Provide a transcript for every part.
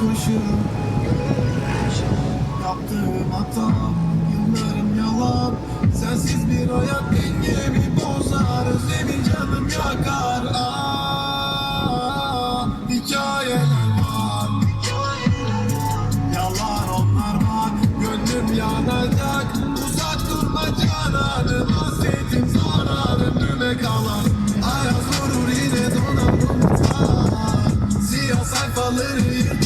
koşuyorum Yaptığım hata Yıllarım yalan. Sensiz bir hayat dengemi bozar. Özlemin canım yakar. Aa, Hikayeler var. Yalan onlar var. Gönlüm yanacak. Uzak durma cananım. Hasretim zararım. Düme kalan Ayaz vurur yine donanım Siyah sayfaları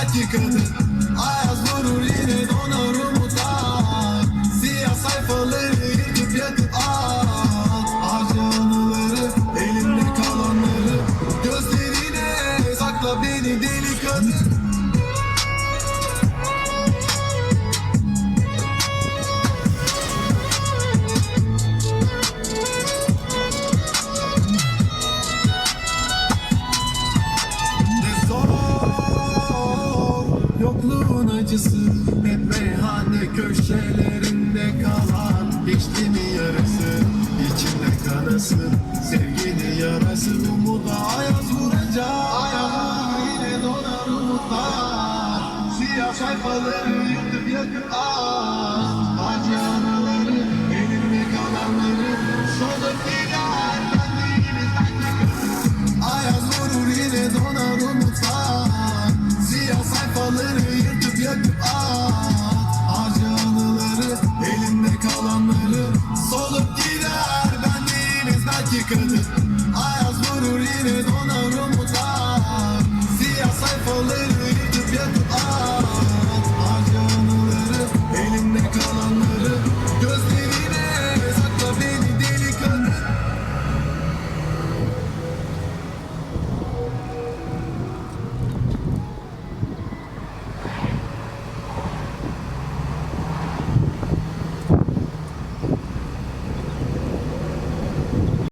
benliğimiz belki kadın Ayaz vurur yine donar Yokluğun acısı Hep meyhane köşelerinde kalan. Geçti mi yarısı içinde kanası Sevgini yarası. Umuda ayaz vuracak. Ayaz yine donar umutlar. Siyah sayfaları yırtıp yakıp at Ayaz vurur yine donarım.